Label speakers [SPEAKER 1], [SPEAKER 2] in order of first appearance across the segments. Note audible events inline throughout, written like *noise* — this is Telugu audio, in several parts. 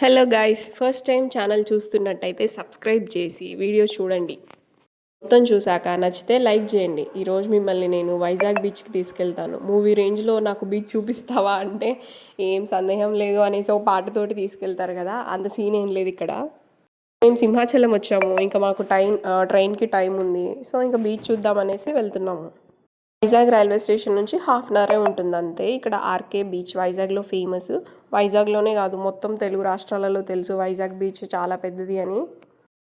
[SPEAKER 1] Hello guys first time channel చూస్తున్నట్టయితే సబ్స్క్రైబ్ చేసి వీడియో చూడండి. మొత్తం చూశాక నచ్చితే లైక్ చేయండి. ఈరోజు మిమ్మల్ని నేను వైజాగ్ బీచ్కి తీసుకెళ్తాను. మూవీ రేంజ్లో నాకు బీచ్ చూపిస్తావా అంటే ఏం సందేహం లేదు అనేసి ఒక పాటతోటి తీసుకెళ్తారు కదా. అంత సీన్ ఏం లేదు ఇక్కడ. మేము సింహాచలం వచ్చాము. ఇంకా మాకు టైం ట్రైన్కి టైం ఉంది. సో ఇంకా బీచ్ చూద్దాం అనేసి వెళ్తున్నాము. వైజాగ్ రైల్వే స్టేషన్ నుంచి హాఫ్ అన్ అవరే ఉంటుంది అంతే ఇక్కడ ఆర్కే బీచ్ వైజాగ్లో ఫేమస్. వైజాగ్లోనే కాదు మొత్తం తెలుగు రాష్ట్రాలలో తెలుసు. వైజాగ్ బీచ్ చాలా పెద్దది అని.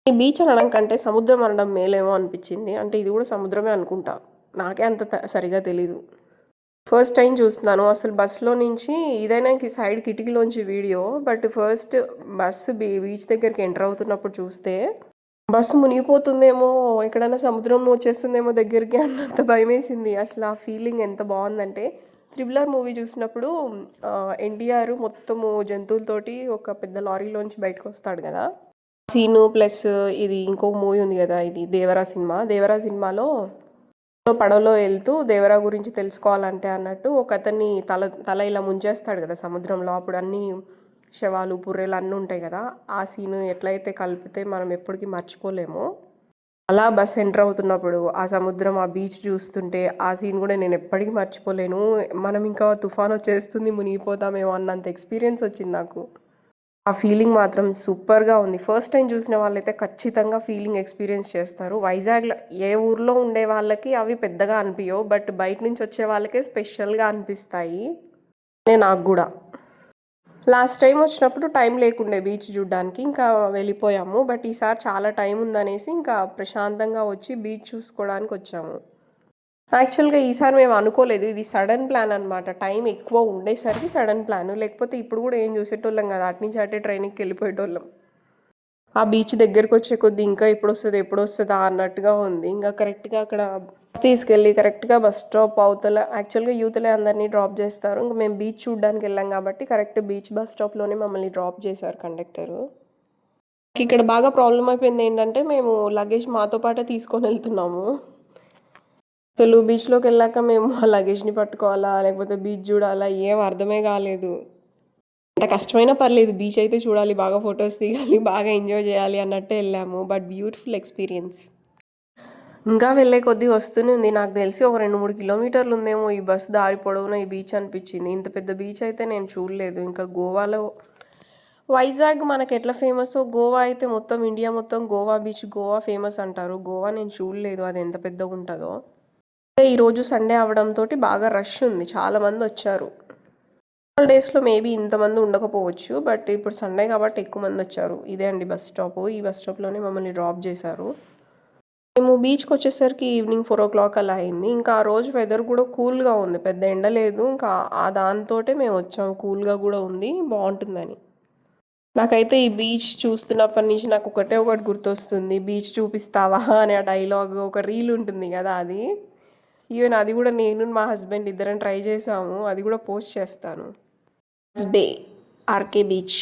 [SPEAKER 1] ఈ బీచ్ అనడం కంటే సముద్రం అనడం మేలేమో అనిపించింది. అంటే ఇది కూడా సముద్రమే అనుకుంటా. నాకే అంత త- సరిగా తెలీదు. ఫస్ట్ టైం చూస్తున్నాను. అసలు బస్సులో నుంచి ఇదైనా సైడ్ కిటికీలోంచి వీడియో బట్ ఫస్ట్ బస్సు బీ బీచ్ దగ్గరికి ఎంటర్ అవుతున్నప్పుడు చూస్తే బస్సు మునిగిపోతుందేమో ఎక్కడైనా సముద్రం వచ్చేస్తుందేమో దగ్గరికి అన్నంత భయం వేసింది అసలు ఆ ఫీలింగ్ ఎంత బాగుందంటే త్రిబులర్ మూవీ చూసినప్పుడు ఎన్టీఆర్ మొత్తము జంతువులతోటి ఒక పెద్ద లారీలోంచి బయటకు వస్తాడు కదా సీను ప్లస్ ఇది ఇంకో మూవీ ఉంది కదా ఇది దేవరా సినిమా. దేవరా సినిమాలో పడవలో వెళ్తూ దేవరా గురించి తెలుసుకోవాలంటే అన్నట్టు ఒక అతన్ని తల తల ఇలా ముంచేస్తాడు కదా సముద్రంలో. అప్పుడు అన్నీ శవాలు బుర్రెలు అన్నీ ఉంటాయి కదా ఆ సీన్ ఎట్లయితే కలిపితే మనం ఎప్పటికీ మర్చిపోలేము. అలా బస్ ఎంటర్ అవుతున్నప్పుడు ఆ సముద్రం ఆ బీచ్ చూస్తుంటే ఆ సీన్ కూడా నేను ఎప్పటికీ మర్చిపోలేను. మనం ఇంకా తుఫాన్ వచ్చేస్తుంది మునిగిపోతామేమో అన్నంత ఎక్స్పీరియన్స్ వచ్చింది నాకు. ఆ ఫీలింగ్ మాత్రం సూపర్గా ఉంది. ఫస్ట్ టైం చూసిన వాళ్ళైతే ఖచ్చితంగా ఫీలింగ్ ఎక్స్పీరియన్స్ చేస్తారు. వైజాగ్లో ఏ ఊర్లో ఉండే వాళ్ళకి అవి పెద్దగా అనిపించవు బట్ బయట నుంచి వచ్చే వాళ్ళకే స్పెషల్గా అనిపిస్తాయి. నాకు కూడా. లాస్ట్ టైం వచ్చినప్పుడు టైం లేకుండే బీచ్ చూడడానికి ఇంకా వెళ్ళిపోయాము. బట్ ఈసారి చాలా టైం ఉందనేసి ఇంకా ప్రశాంతంగా వచ్చి బీచ్ చూసుకోవడానికి వచ్చాము. యాక్చువల్గా ఈసారి మేము అనుకోలేదు. ఇది సడన్ ప్లాన్ అనమాట టైం ఎక్కువ ఉండేసరికి సడన్ ప్లాన్. లేకపోతే ఇప్పుడు కూడా ఏం చూసేటోళ్ళం కదా. అటు నుంచి అటే ట్రైన్కి వెళ్ళిపోయేటోళ్ళం. ఆ బీచ్ దగ్గరకు వచ్చే కొద్ది ఇంకా ఎప్పుడు వస్తుంది ఎప్పుడు వస్తుందా అన్నట్టుగా ఉంది. ఇంకా కరెక్ట్గా అక్కడ తీసుకెళ్ళి కరెక్ట్గా బస్ స్టాప్ అవతల యాక్చువల్గా యూత్లే అందరినీ డ్రాప్ చేస్తారు. ఇంకా మేము బీచ్ చూడడానికి వెళ్ళాం కాబట్టి కరెక్ట్ బీచ్ బస్ స్టాప్లోనే మమ్మల్ని డ్రాప్ చేశారు కండక్టరు. ఇక్కడ బాగా ప్రాబ్లం అయిపోయింది ఏంటంటే మేము లగేజ్ మాతో పాటే తీసుకొని వెళ్తున్నాము. అసలు బీచ్లోకి వెళ్ళాక మేము ఆ లగేజ్ని పట్టుకోవాలా లేకపోతే బీచ్ చూడాలా ఏం అర్థమే కాలేదు. అంత కష్టమైనా పర్లేదు బీచ్ అయితే చూడాలి బాగా ఫొటోస్ తీయాలి బాగా ఎంజాయ్ చేయాలి అన్నట్టే వెళ్ళాము. But beautiful experience. ఇంకా వెళ్ళే కొద్దీ వస్తూనే ఉంది. నాకు తెలిసి ఒక రెండు మూడు కిలోమీటర్లు ఉందేమో ఈ బస్ దారి పొడవునా ఈ బీచ్ అనిపించింది. ఇంత పెద్ద బీచ్ అయితే నేను చూడలేదు. ఇంకా గోవాలో వైజాగ్ మనకు ఎట్లా ఫేమస్ గోవా అయితే మొత్తం ఇండియా మొత్తం గోవా బీచ్ గోవా ఫేమస్ అంటారు. గోవా నేను చూడలేదు. అది ఎంత పెద్దగా ఉంటుందో. ఈరోజు సండే అవడంతో బాగా రష్ ఉంది. చాలామంది వచ్చారు. వచ్చారు డేస్లో మేబీ ఇంతమంది ఉండకపోవచ్చు. బట్ ఇప్పుడు సండే కాబట్టి ఎక్కువ మంది వచ్చారు. ఇదే అండి బస్ స్టాప్. ఈ బస్ స్టాప్లోనే మమ్మల్ని డ్రాప్ చేశారు. మేము బీచ్కి వచ్చేసరికి ఈవినింగ్ ఫోర్ ఓ క్లాక్ అలా అయింది. ఇంకా ఆ రోజు వెదర్ కూడా కూల్గా ఉంది. పెద్ద ఎండ లేదు. ఇంకా ఆ దాంతోటే మేము వచ్చాము కూల్గా కూడా ఉంది. బాగుంటుందని. నాకైతే ఈ బీచ్ చూస్తున్నప్పటి నుంచి నాకు ఒకటే ఒకటి గుర్తొస్తుంది. బీచ్ చూపిస్తావా అనే ఆ డైలాగ్ ఒక రీల్ ఉంటుంది కదా అది. ఈవెన్ అది కూడా నేను మా హస్బెండ్ ఇద్దరం ట్రై చేసాము. అది కూడా పోస్ట్ చేస్తాను. బే R K beach.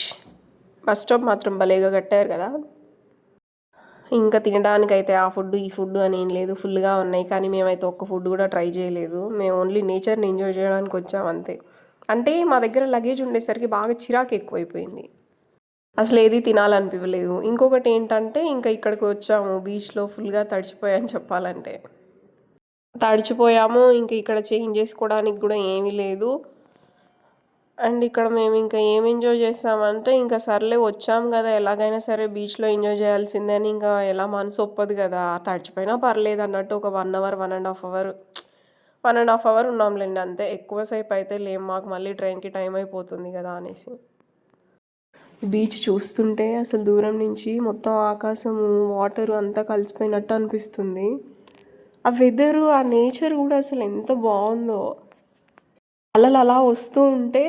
[SPEAKER 1] Bus stop మాత్రం భలేగా కట్టారు కదా. ఇంకా తినడానికైతే ఆ ఫుడ్ ఈ ఫుడ్ అని ఏం లేదు. ఫుల్గా ఉన్నాయి. కానీ మేమైతే ఒక్క ఫుడ్ కూడా ట్రై చేయలేదు. మేము ఓన్లీ నేచర్ని ఎంజాయ్ చేయడానికి వచ్చాం అంతే. అంటే మా దగ్గర లగేజ్ ఉండేసరికి బాగా చిరాకు ఎక్కువైపోయింది. అసలు ఏది తినాలనిపించలేదు ఇంకొకటి ఏంటంటే ఇంకా ఇక్కడికి వచ్చాము. బీచ్లో ఫుల్గా తడిచిపోయాని చెప్పాలంటే. తడిచిపోయాము. ఇంకా ఇక్కడ చేంజ్ చేసుకోవడానికి కూడా ఏమీ లేదు. అండ్ ఇక్కడ మేము ఇంకా ఏం ఎంజాయ్ చేస్తామంటే ఇంకా సర్లే వచ్చాం కదా ఎలాగైనా సరే బీచ్లో ఎంజాయ్ చేయాల్సిందే అని ఇంకా ఎలా మనసు ఒప్పదు కదా. తడిచిపోయినా పర్లేదు అన్నట్టు ఒక one hour one and half hour one and half hour ఉన్నాంలేండి అంతే. ఎక్కువసేపు అయితే లేం మాకు మళ్ళీ ట్రైన్కి టైం అయిపోతుంది కదా అనేసి. బీచ్ చూస్తుంటే అసలు దూరం నుంచి మొత్తం ఆకాశము వాటర్ అంతా కలిసిపోయినట్టు అనిపిస్తుంది. ఆ వెదరు ఆ నేచర్ కూడా అసలు ఎంత బాగుందో. అలలు అలా వస్తూ ఉంటే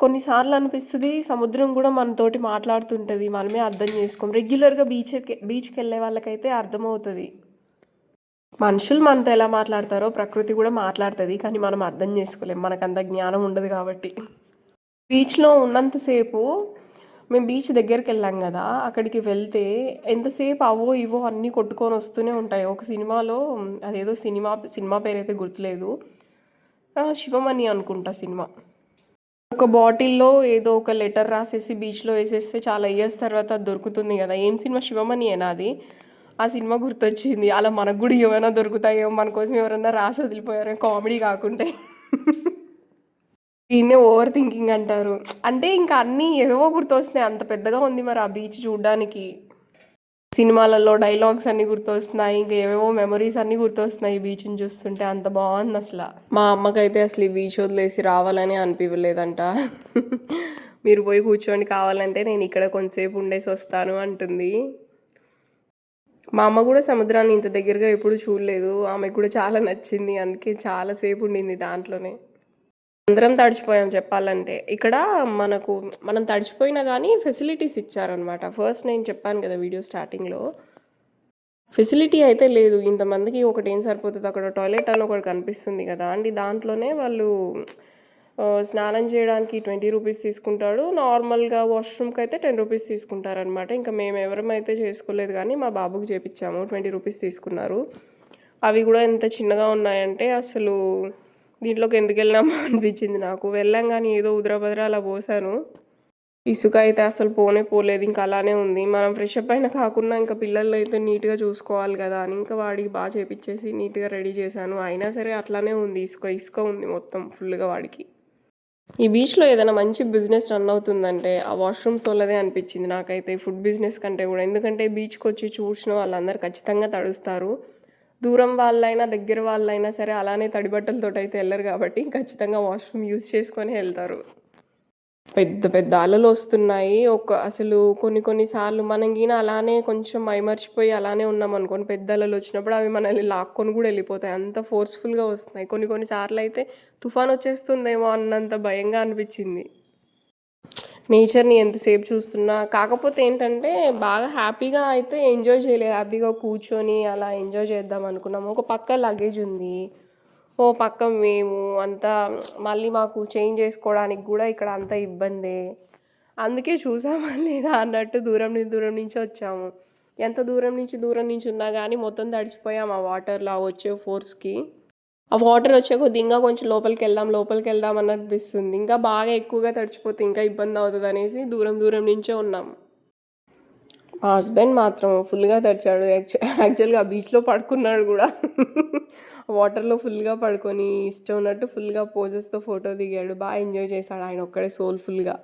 [SPEAKER 1] కొన్నిసార్లు అనిపిస్తుంది సముద్రం కూడా మనతోటి మాట్లాడుతుంటుంది మనమే అర్థం చేసుకోం రెగ్యులర్గా బీచ్ బీచ్కి వెళ్ళే వాళ్ళకైతే అర్థమవుతుంది. మనుషులు మనతో ఎలా మాట్లాడతారో ప్రకృతి కూడా మాట్లాడుతుంది కానీ మనం అర్థం చేసుకోలేం. మనకు అంత జ్ఞానం ఉండదు కాబట్టి. బీచ్లో ఉన్నంతసేపు మేము బీచ్ దగ్గరికి వెళ్ళాం కదా అక్కడికి వెళ్తే ఎంతసేపు అవో ఇవో అన్నీ కొట్టుకొని వస్తూనే ఉంటాయి. ఒక సినిమాలో అదేదో సినిమా సినిమా పేరు అయితే గుర్తులేదు శివమణి అనుకుంటా సినిమా. ఒక బాటిల్లో ఏదో ఒక లెటర్ రాసేసి బీచ్లో వేసేస్తే చాలా ఇయర్స్ తర్వాత అది దొరుకుతుంది కదా. ఏం సినిమా? శివమణి అది? ఆ సినిమా గుర్తొచ్చింది. అలా మనకు కూడా ఏమైనా దొరుకుతాయో మన కోసం ఎవరైనా రాసి వదిలిపోయారో కామెడీ కాకుంటే. దీన్నే ఓవర్ థింకింగ్ అంటారు. అంటే ఇంకా అన్నీ ఏవేవో గుర్తొస్తున్నాయి. అంత పెద్దగా ఉంది మరి ఆ బీచ్ చూడడానికి. సినిమాలలో డైలాగ్స్ అన్నీ గుర్తొస్తున్నాయి ఇంకా ఏవేవో మెమరీస్ అన్నీ గుర్తొస్తున్నాయి ఈ బీచ్ని చూస్తుంటే. అంత బాగుంది అసలు. మా అమ్మకైతే అసలు ఈ బీచ్ వదిలేసి రావాలని అనిపించలేదంట మీరు పోయి కూర్చోండి కావాలంటే నేను ఇక్కడ కొంతసేపు ఉండేసి వస్తాను అంటుంది. మా అమ్మ కూడా సముద్రాన్ని ఇంత దగ్గరగా ఎప్పుడు చూడలేదు. ఆమెకు కూడా చాలా నచ్చింది అందుకే చాలాసేపు ఉండింది దాంట్లోనే. అందరం తడిచిపోయాం చెప్పాలంటే. ఇక్కడ మనకు మనం తడిచిపోయినా కానీ ఫెసిలిటీస్ ఇచ్చారనమాట ఫస్ట్ నేను చెప్పాను కదా వీడియో స్టార్టింగ్లో ఫెసిలిటీ అయితే లేదు. ఇంతమందికి ఒకటి ఏం సరిపోతుంది? అక్కడ టాయిలెట్ అని ఒకటి కనిపిస్తుంది కదా. అండి దాంట్లోనే వాళ్ళు స్నానం చేయడానికి ట్వంటీ రూపీస్ తీసుకుంటాడు. నార్మల్గా వాష్రూమ్కి అయితే టెన్ రూపీస్ తీసుకుంటారనమాట ఇంకా మేము ఎవరమైతే చేసుకోలేదు కానీ మా బాబుకి చేపించాము ట్వంటీ రూపీస్ తీసుకున్నారు. అవి కూడా ఎంత చిన్నగా ఉన్నాయంటే అసలు దీంట్లోకి ఎందుకు వెళ్ళినామో *laughs* అనిపించింది నాకు. వెళ్ళాం కానీ ఏదో ఉదరబద్ర అలా పోసాను. ఇసుక అయితే అసలు పోనే పోలేదు. ఇంకా అలానే ఉంది. మనం ఫ్రెష్ అప్ అయినా కాకుండా ఇంకా పిల్లలు అయితే నీట్గా చూసుకోవాలి కదా అని ఇంకా వాడికి బాగా చేపించేసి నీట్గా రెడీ చేశాను. అయినా సరే అట్లానే ఉంది. ఇసుక ఇసుక ఉంది మొత్తం ఫుల్గా వాడికి. ఈ బీచ్లో ఏదైనా మంచి బిజినెస్ రన్ అవుతుందంటే ఆ వాష్రూమ్స్ వాళ్ళదే అనిపించింది నాకైతే. ఫుడ్ బిజినెస్ కంటే కూడా. ఎందుకంటే బీచ్కి వచ్చి చూసిన వాళ్ళందరూ ఖచ్చితంగా తడుస్తారు. దూరం వాళ్ళైనా దగ్గర వాళ్ళైనా సరే అలానే తడిబట్టలతో అయితే వెళ్ళరు కాబట్టి ఖచ్చితంగా వాష్రూమ్ యూజ్ చేసుకొని వెళ్తారు. పెద్ద పెద్ద అలలు వస్తున్నాయి. ఒక అసలు కొన్ని కొన్ని సార్లు మనం గిన అలానే కొంచెం మైమర్చిపోయి అలానే ఉన్నాం అనుకోని పెద్ద అలలు వచ్చినప్పుడు అవి మనల్ని లాక్కొని కూడా వెళ్ళిపోతాయి. అంత ఫోర్స్ఫుల్గా వస్తున్నాయి. కొన్ని కొన్ని సార్లు అయితే తుఫాన్ వచ్చేస్తుందేమో అన్నంత భయంగా అనిపించింది. నేచర్ని ఎంతసేపు చూస్తున్నా. కాకపోతే ఏంటంటే బాగా హ్యాపీగా అయితే ఎంజాయ్ చేయలేదు. హ్యాపీగా కూర్చొని అలా ఎంజాయ్ చేద్దాం అనుకున్నాము ఒక పక్క లగేజ్ ఉంది. ఓ పక్క మేము అంతా మళ్ళీ మాకు చేంజ్ చేసుకోవడానికి కూడా ఇక్కడ అంత ఇబ్బందే. అందుకే చూసామా లేదా అన్నట్టు దూరం నుంచి దూరం నుంచి వచ్చాము. ఎంత దూరం నుంచి దూరం నుంచి ఉన్నా కానీ మొత్తం తడిచిపోయాం ఆ వాటర్లో వచ్చే ఫోర్స్కి. ఆ వాటర్ వచ్చే కొద్ది ఇంకా కొంచెం లోపలికి వెళ్దాం లోపలికి వెళ్దాం అని అనిపిస్తుంది ఇంకా బాగా ఎక్కువగా తడిచిపోతే ఇంకా ఇబ్బంది అవుతుంది అనేసి దూరం దూరం నుంచే ఉన్నాం. మా హస్బెండ్ మాత్రం ఫుల్గా తడిచాడు. యాక్చు యాక్చువల్గా ఆ బీచ్లో పడుకున్నాడు కూడా. వాటర్లో ఫుల్గా పడుకొని ఇష్టం ఉన్నట్టు ఫుల్గా పోజెస్తో ఫోటో దిగాడు. బాగా ఎంజాయ్ చేశాడు. ఆయన ఒక్కడే సోల్ఫుల్గా.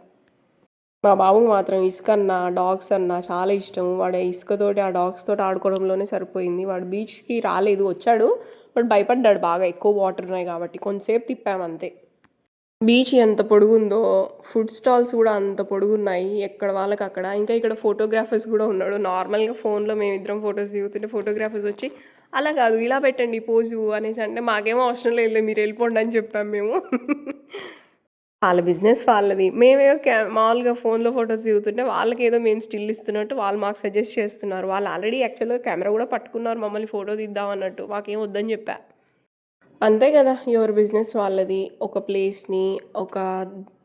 [SPEAKER 1] మా బాబు మాత్రం ఇసుక అన్న డాగ్స్ అన్న చాలా ఇష్టం. వాడు ఆ ఇసుకతోటి ఆ డాగ్స్ తోటి ఆడుకోవడంలోనే సరిపోయింది. వాడు బీచ్కి రాలేదు. వచ్చాడు. బట్ భయపడ్డాడు బాగా ఎక్కువ వాటర్ ఉన్నాయి కాబట్టి. కొంతసేపు తిప్పామంతే బీచ్ ఎంత పొడుగుందో ఫుడ్ స్టాల్స్ కూడా అంత పొడుగున్నాయి. ఎక్కడ వాళ్ళకి అక్కడ. ఇంకా ఇక్కడ ఫోటోగ్రాఫర్స్ కూడా ఉన్నాడు. నార్మల్గా ఫోన్లో మేమిద్దరం ఫొటోస్ దిగుతుంటే ఫోటోగ్రాఫర్స్ వచ్చి అలా కాదు ఇలా పెట్టండి పోజు అనేసి. అంటే మాకేమో అవసరం లేదు మీరు వెళ్ళిపోండి అని చెప్పాము మేము. వాళ్ళ బిజినెస్ వాళ్ళది. మేమేమో క్యా మామూలుగా ఫోన్లో ఫొటోస్ దిగుతుంటే వాళ్ళకి ఏదో మేము స్టిల్ ఇస్తున్నట్టు వాళ్ళు మాకు సజెస్ట్ చేస్తున్నారు. వాళ్ళు ఆల్రెడీ యాక్చువల్గా కెమెరా కూడా పట్టుకున్నారు మమ్మల్ని ఫోటో తీద్దాం అన్నట్టు. మాకేం వద్దని చెప్పా. అంతే కదా ఎవరి బిజినెస్ వాళ్ళది. ఒక ప్లేస్ని ఒక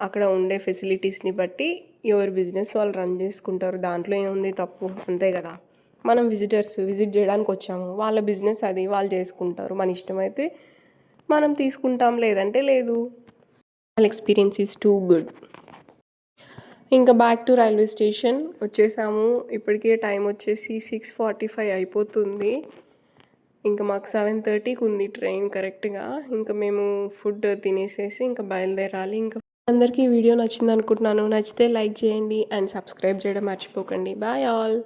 [SPEAKER 1] అక్కడ ఉండే ఫెసిలిటీస్ని బట్టి ఎవరి బిజినెస్ వాళ్ళు రన్ చేసుకుంటారు. దాంట్లో ఏముంది తప్పు? అంతే కదా. మనం విజిటర్స్ విజిట్ చేయడానికి వచ్చాము. వాళ్ళ బిజినెస్ అది వాళ్ళు చేసుకుంటారు. మన ఇష్టమైతే మనం తీసుకుంటాం. లేదంటే లేదు. ఎక్స్పీరియన్స్ ఈజ్ టూ గుడ్ ఇంకా బ్యాక్ టు రైల్వే స్టేషన్ వచ్చేసాము. ఇప్పటికే టైం వచ్చేసి సిక్స్ ఫార్టీ ఫైవ్ అయిపోతుంది. ఇంకా మాకు సెవెన్ థర్టీకి ఉంది ట్రైన్ కరెక్ట్గా ఇంకా మేము ఫుడ్ తినేసేసి ఇంకా బయలుదేరాలి. ఇంకా అందరికీ వీడియో నచ్చింది అనుకుంటున్నాను నచ్చితే లైక్ చేయండి అండ్ సబ్స్క్రైబ్ చేయడం మర్చిపోకండి. Bye all